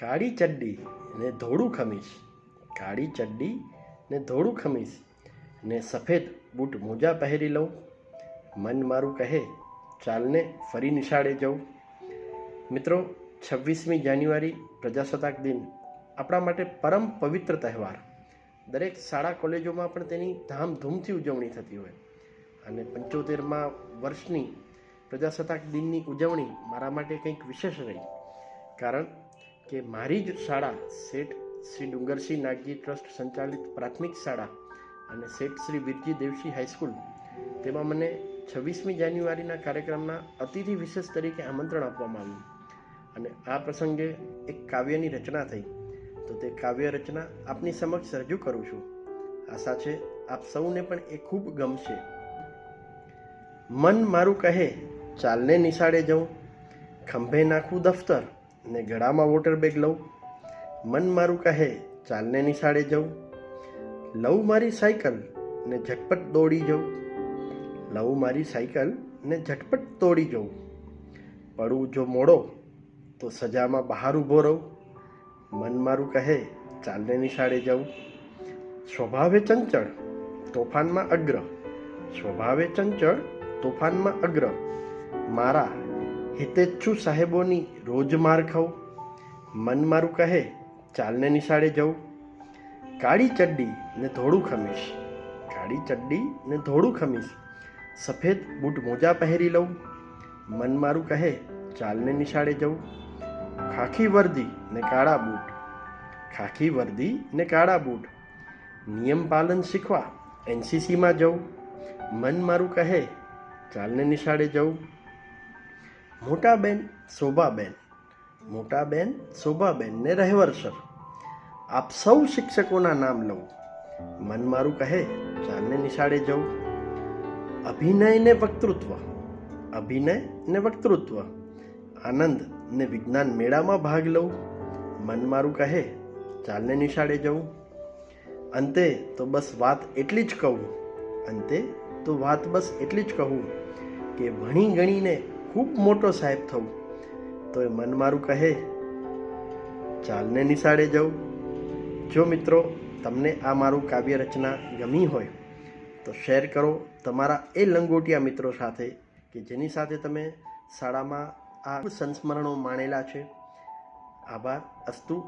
કાળી ચડ્ડી ને ધોળું ખમીશ કાળી ચડ્ડી ને ધોળું ખમીશ ને સફેદ બૂટ મોજા પહેરી લઉં. મન મારું કહે, ચાલને ફરી નિશાળે જઉં. મિત્રો, છવ્વીસમી જાન્યુઆરી પ્રજાસત્તાક દિન. આપણા માટે પરમ પવિત્ર તહેવાર. દરેક શાળા કોલેજોમાં પણ તેની ધામધૂમથી ઉજવણી થતી હોય. અને પંચોતેરમાં વર્ષની પ્રજાસત્તાક દિનની ઉજવણી મારા માટે કંઈક વિશેષ રહી. કારણ કે મારી જ શાળા શેઠ શ્રી ડુંગરસિંહ નાગજી ટ્રસ્ટ સંચાલિત પ્રાથમિક શાળા અને શેઠ શ્રી વીરજી દેવસિંહ હાઈસ્કૂલ તેમાં મને છવ્વીસમી જાન્યુઆરીના કાર્યક્રમના અતિથિ વિશેષ તરીકે આમંત્રણ આપવામાં આવ્યું અને આ પ્રસંગે એક કાવ્યની રચના થઈ. તો તે કાવ્ય રચના આપની સમક્ષ રજૂ કરું છું. આશા છે આપ સૌને પણ એ ખૂબ ગમશે. મન મારું કહે, ચાલને નિશાળે જઉં, ખંભે નાખું દફતર ને ગળામાં વોટર બેગ લઉં. મન મારું કહે, ચાલને નિશાળે જઉં. લઉં મારી સાયકલ ને ઝટપટ દોડી જઉં. લઉં મારી સાયકલ ને ઝટપટ દોડી જઉં. પડું જો મોડો, તો સજામાં બહાર ઊભો રહું. મન મારું કહે, ચાલને નિશાળે જવું સ્વભાવે ચંચળ, તોફાનમાં અગ્ર. સ્વભાવે ચંચળ, તોફાનમાં અગ્ર. મારા હિતેચ્છુ સાહેબોની રોજ માર ખાઉં. મન મારું કહે, ચાલને નિશાળે જવું કાળી ચડ્ડી ને ધોળું ખમીશ. કાળી ચડ્ડી ને ધોળું ખમીશ. સફેદ બૂટ મોજા પહેરી લઉં. મન મારું કહે, ચાલને નિશાળે જવું ખાખી વર્દી ને કાળા બૂટ. ખાખી વર્દી ને કાળા બૂટ. નિયમ પાલન શીખવા એનસીસીમાં જવું મન મારું કહે, ચાલને નિશાળે જવું મોટા બેન શોભાબેન. મોટા બેન શોભાબેન ને રહેવરસર. આપ સૌ શિક્ષકોના નામ લઉં. મન મારું કહે, ચાલને નિશાળે જવું અભિનય ને વક્તૃત્વ. અભિનય ને વક્તૃત્વ. આનંદ ને વિજ્ઞાન મેળામાં ભાગ લઉં. મન મારું કહે, ચાલને નિશાળે જવું અંતે તો બસ વાત એટલી જ કહું. અંતે તો વાત બસ એટલી જ કહું કે ભણી ગણીને ખૂબ મોટો સાહેબ થવું. તો એ મન મારું કહે, ચાલને નિશાળે જવું જો મિત્રો, તમને આ મારું કાવ્ય રચના ગમી હોય, તો શેર કરો તમારા એ લંગોટિયા મિત્રો સાથે કે જેની સાથે તમે શાળામાં આ સંસ્મરણો માણેલા છે. આભાર. અસ્તુ.